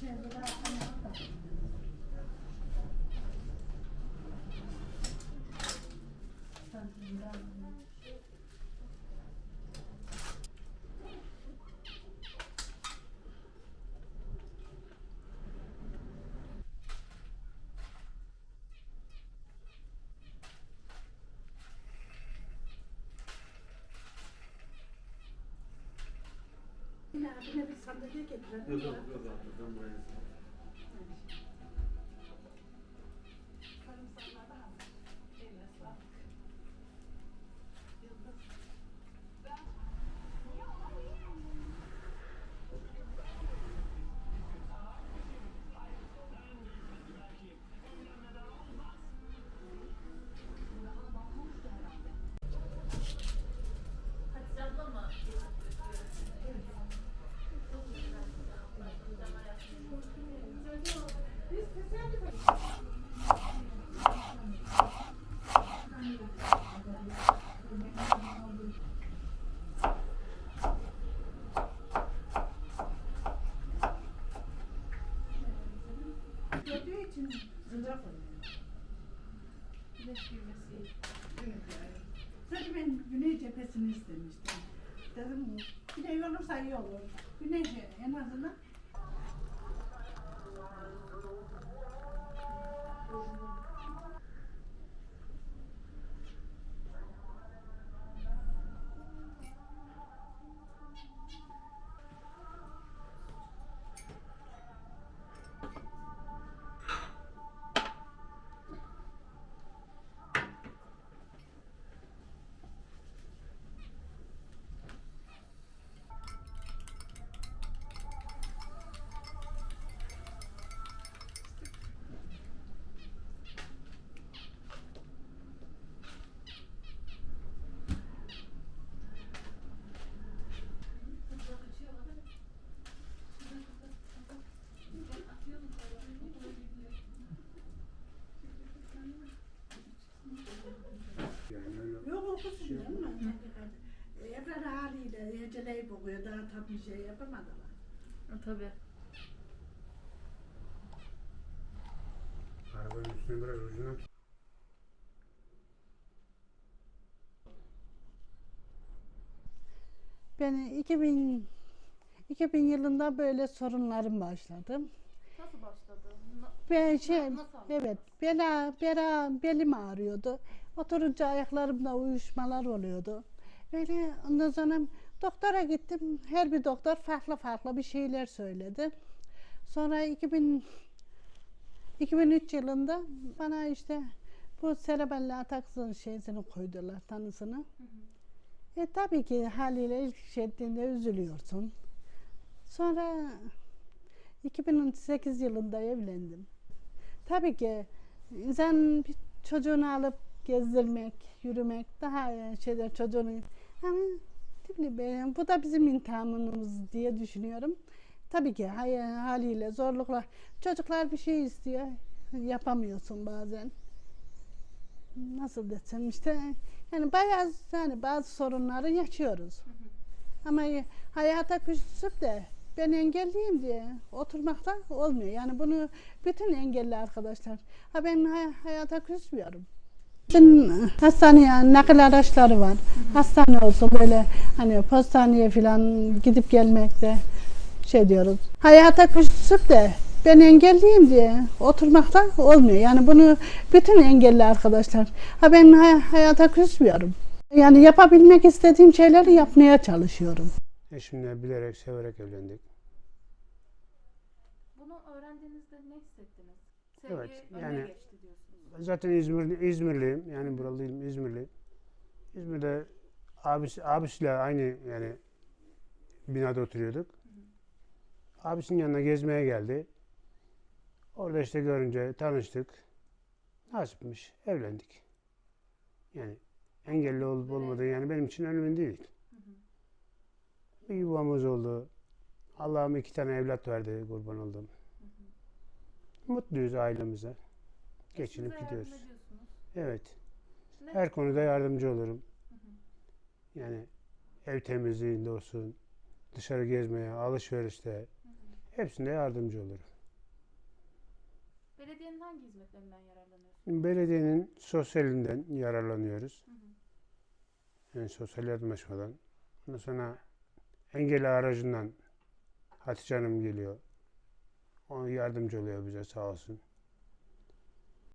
Chair, without Yine abine bir sandalye getirelim. Yok yok yok ben buraya. İçin sıcak oluyor. Güneş girmesi. Evet. Sanki ben güney cephesini istemiştim. Dedim güney olursa iyi olur. Güney en azından Yani haliyle eceleyi boğuyor. Daha tam bir şey yapamadılar. Tabii. Arabanın üstüne biraz ucundan tut. Ben 2000 2000 yılında böyle sorunlarım başladı. Nasıl başladı? Na- Ben şey Nasıl anladın? evet bela bela belim ağrıyordu. Oturunca ayaklarımda uyuşmalar oluyordu. Böyle ondan sonra doktora gittim. Her bir doktor farklı farklı bir şeyler söyledi. Sonra 2000 2003 yılında bana işte bu serebral ataksın şeysini koydular tanısını. E tabii ki haliyle ilk şeklinde üzülüyorsun. Sonra 2008 yılında evlendim. Tabii ki insan bir çocuğunu alıp gezdirmek, yürümek daha e, şeyler çocuğunu ama ben, bu da bizim imtihanımız diye düşünüyorum. Tabii ki haliyle zorluklar. Çocuklar bir şey istiyor, yapamıyorsun bazen. Nasıl desem işte yani bayağı yani bazı sorunları yaşıyoruz. Ama hayata küsüp de ben engelliyim diye oturmakta olmuyor. Yani bunu bütün engelli arkadaşlar. Ha ben hay- hayata küsmüyorum. Bütün hastaneye nakil araçları var. Hastane olsun böyle hani postaneye falan gidip gelmekte şey diyoruz. Hayata küsüp de ben engelliyim diye oturmakta olmuyor. Yani bunu bütün engelli arkadaşlar. Ha ben hay- hayata küsmüyorum. Yani yapabilmek istediğim şeyleri yapmaya çalışıyorum. Eşimle bilerek, severek evlendik. Bunu öğrendiğinizde ne hissettiniz? Sevgi Evet, yani- geçti diyorsunuz. Zaten İzmir, İzmirliyim. Yani buralı değilim, İzmirli. İzmir'de abisi, abisiyle aynı yani binada oturuyorduk. Abisinin yanına gezmeye geldi. Orada işte görünce tanıştık. Nasipmiş, evlendik. Yani engelli olup olmadığı yani benim için önemli değil. Bir yuvamız oldu. Allah'ım iki tane evlat verdi kurban oldum. Mutluyuz ailemize. Geçinip gidiyoruz. yardım ediyorsunuz. Evet. Ne- Her konuda yardımcı olurum. Yani ev temizliğinde olsun, dışarı gezmeye, alışverişte hepsinde yardımcı olurum. Belediyenin hangi hizmetlerinden yararlanıyorsunuz? Belediyenin sosyalinden yararlanıyoruz. Yani sosyal yardımlaşmadan. Ondan sonra engelli aracından Hatice Hanım geliyor. O yardımcı oluyor bize sağ olsun.